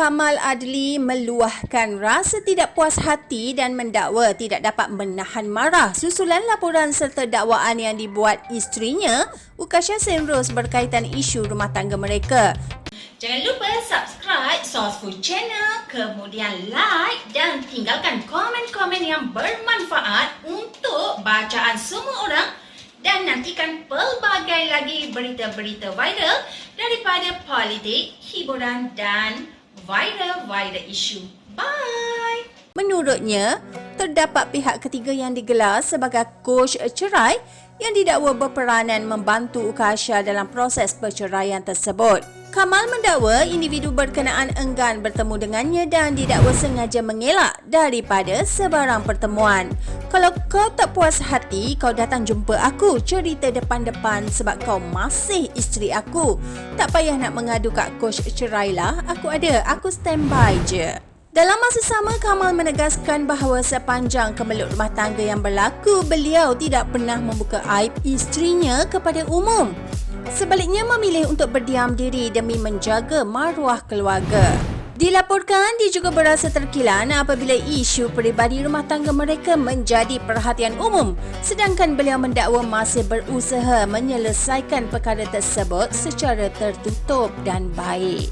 Kamal Adli meluahkan rasa tidak puas hati dan mendakwa tidak dapat menahan marah susulan laporan serta dakwaan yang dibuat isterinya Ukasha Senros berkaitan isu rumah tangga mereka. Jangan lupa subscribe Source Food Channel, kemudian like dan tinggalkan komen-komen yang bermanfaat untuk bacaan semua orang dan nantikan pelbagai lagi berita-berita viral daripada politik, hiburan dan viral-viral isu. Bye! Menurutnya, terdapat pihak ketiga yang digelar sebagai coach cerai yang didakwa berperanan membantu Ukasha dalam proses perceraian tersebut. Kamal mendakwa individu berkenaan enggan bertemu dengannya dan didakwa sengaja mengelak daripada sebarang pertemuan. Kalau kau tak puas hati, kau datang jumpa aku cerita depan-depan sebab kau masih isteri aku. Tak payah nak mengadu kat coach cerai lah, aku ada, aku standby je. Dalam masa sama, Kamal menegaskan bahawa sepanjang kemelut rumah tangga yang berlaku, beliau tidak pernah membuka aib isterinya kepada umum. Sebaliknya memilih untuk berdiam diri demi menjaga maruah keluarga. Dilaporkan dia juga berasa terkilan apabila isu peribadi rumah tangga mereka menjadi perhatian umum sedangkan beliau mendakwa masih berusaha menyelesaikan perkara tersebut secara tertutup dan baik.